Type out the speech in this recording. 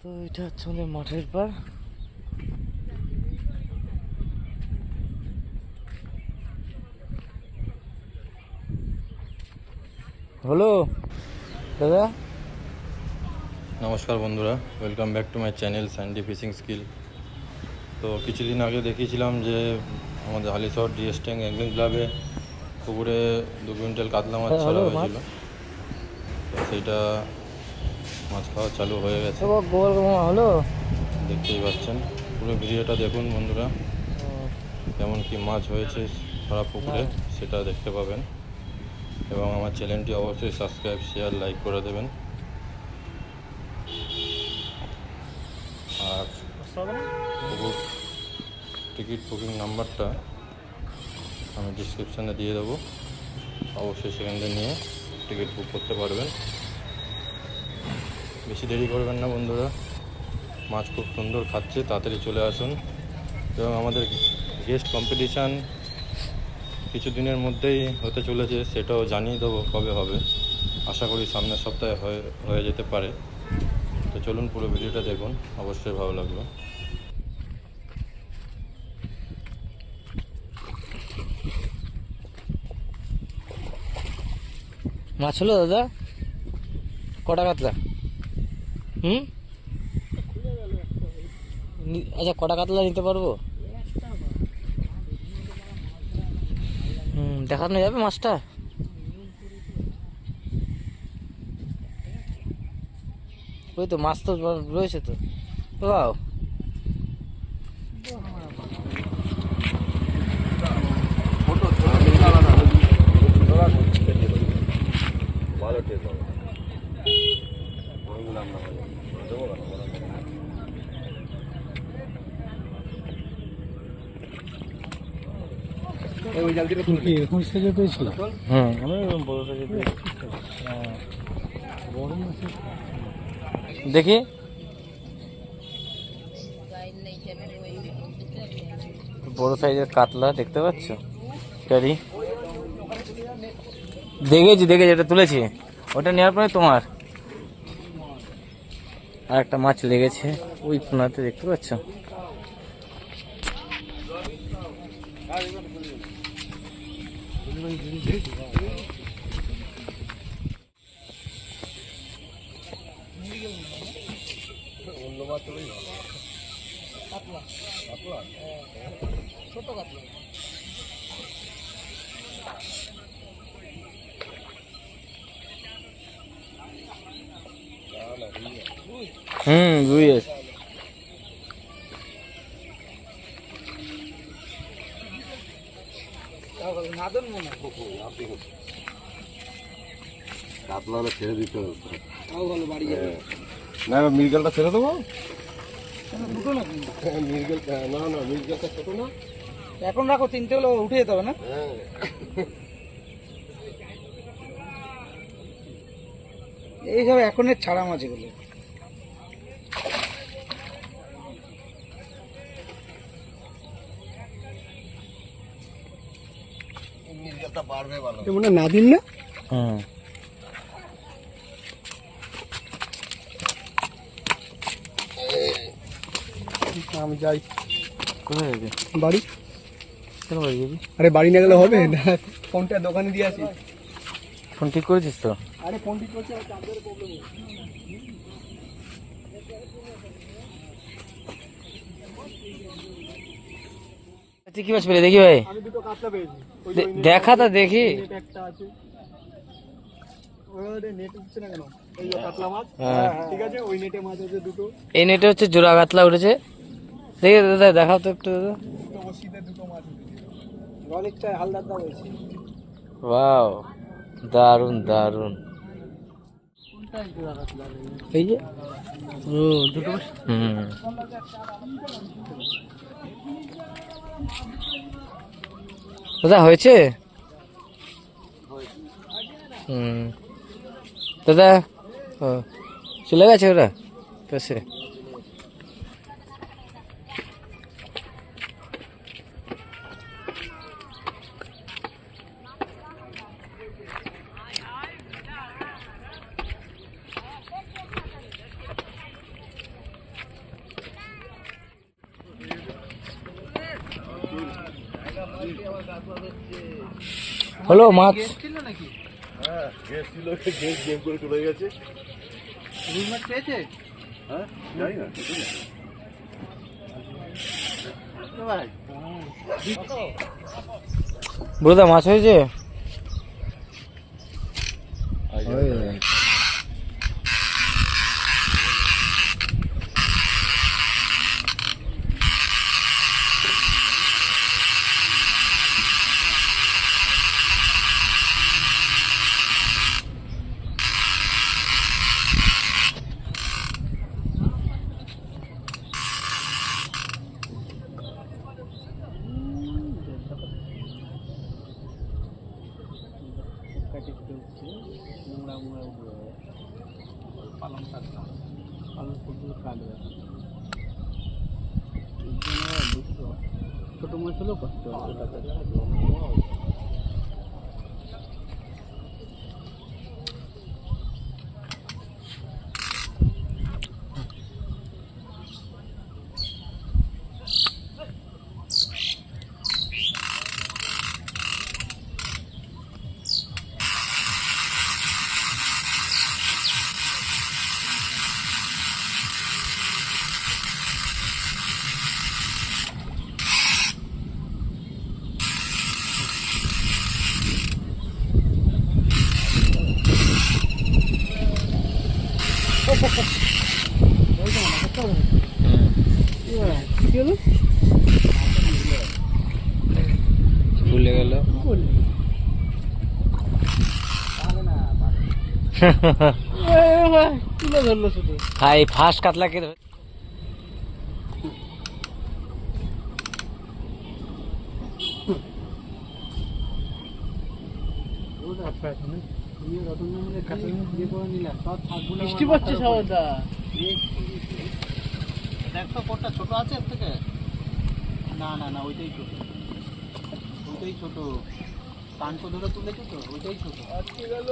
তো এটা হচ্ছে আমাদের মাঠের পার হ্যালো দাদা? নমস্কার বন্ধুরা welcome back to my channel Sandy fishing skill তো কিছুদিন আগে দেখিয়েছিলাম যে আমাদের হালিশহর ডিএস ট্যাং অ্যাংলিং ক্লাবে পুকুরে দু কুইন্টাল কাতলা মাছ হ্যাঁ, ছাড়া হয়েছিল। সেইটা মাছ খাওয়া চালু হয়ে গেছে। গোল হলো? দেখতেই পাচ্ছেন। পুরো ভিডিওটা দেখুন বন্ধুরা। কেমন কি মাছ হয়েছে সারা পুকুরে সেটা দেখতে পাবেন। এবং আমার চ্যানেলটি অবশ্যই সাবস্ক্রাইব শেয়ার লাইক করে দেবেন। আর পুকুর টিকিট বুকিং নাম্বারটা আমি ডিসক্রিপশানে দিয়ে দেবো। অবশ্যই সেখান থেকে নিয়ে টিকিট বুক করতে পারবেন। বেশি দেরি করবেন না বন্ধুরা। মাছ খুব সুন্দর খাচ্ছে, তাড়াতাড়ি চলে আসুন। এবং আমাদের গেস্ট কম্পিটিশান কিছু দিনের মধ্যেই হতে চলেছে, সেটাও জানিয়ে দেবো কবে হবে। আশা করি সামনের সপ্তাহে হয়ে যেতে পারে। তো চলুন পুরো ভিডিওটা দেখুন, অবশ্যই ভালো লাগবে মাছ হলো দাদা? কটা কাতলা? হুম? আচ্ছা কটা কাতলা নিতে পারব? হুম, দেখানো যাবে মাছটা? ওই তো মাছ তো রয়েছে তো। বাও এরকম সাইজে পেয়েছিল হুম আমি বড় সাইজের দেখি। বড় সাইজের কাতলা দেখতে পাচ্ছ? ক্যারি। দেখেছি দেখেছি এটা তুলেছি। ওটা নেওয়ার পরে তোমার। আর একটা মাছ লেগেছে ওই কোনাতে দেখতে পাচ্ছ? হুম রুই আছে কাতলা হলে ছেড়ে দিতে হবে। না ছেড়ে দেবো? হ্যাঁ, মির্গেল না না মির্গেলটা ছোট না। এখন রাখো তিনটে হলো উঠে যেতে হবে না? হ্যাঁ। এইসব এখনের ছাড়া মাছ এগুলো মির্গেলটা পারবে ভালো মনে নাদিন না? হুম। আমি যাই। কোথায় যাবি? বাড়ি? কেন বাড়ি যাবি? আরে বাড়ি না গেলে হবে? না ফোনটা দোকানে দিয়ে আসি। ফোন ঠিক করেছিস তো? আরে ফোন ঠিক করছে প্রবলেম তুই কি মাছ পেলে? দেখি ভাই। আমি দুটো কাতলা পেয়েছি। দেখা তো দেখি। একটা আছে। এই হ্যাঁ। নেটে দুটো। এই নেটে হচ্ছে জোড়া কাতলা উঠেছে। দেখি দাদা দেখাও তো একটু দাদা। ওয়াও দারুণ দারুণ এই যে। ও দুটো হুম। দাদা হয়েছে? হুম। দাদা ও চলে গেছে ওরা? পেছে হলো মাছ। ছিল নাকি? হ্যাঁ ছিল গেম করে চলে গেছে। রুই মাছ হয়েছে হ্যাঁ জানি না বুড়োদা মাছ হয়েছে নোংরা মোংরা উঠবে পালং শাক পালং শাকগুলো কাটবে ছোট মাছ হলেও কষ্ট ভুলে গেল। হাই ফার্স্ট কাতলাকে ধরে? বৃষ্টি পড়ছে সবাইটা। দেখো কোনটা ছোট আছে এর থেকে? না না না ওইটাই ছোট। ওইটাই ছোট। কানকো ধরে তুলেছো তো? ওইটাই ছোট। আজকে গেল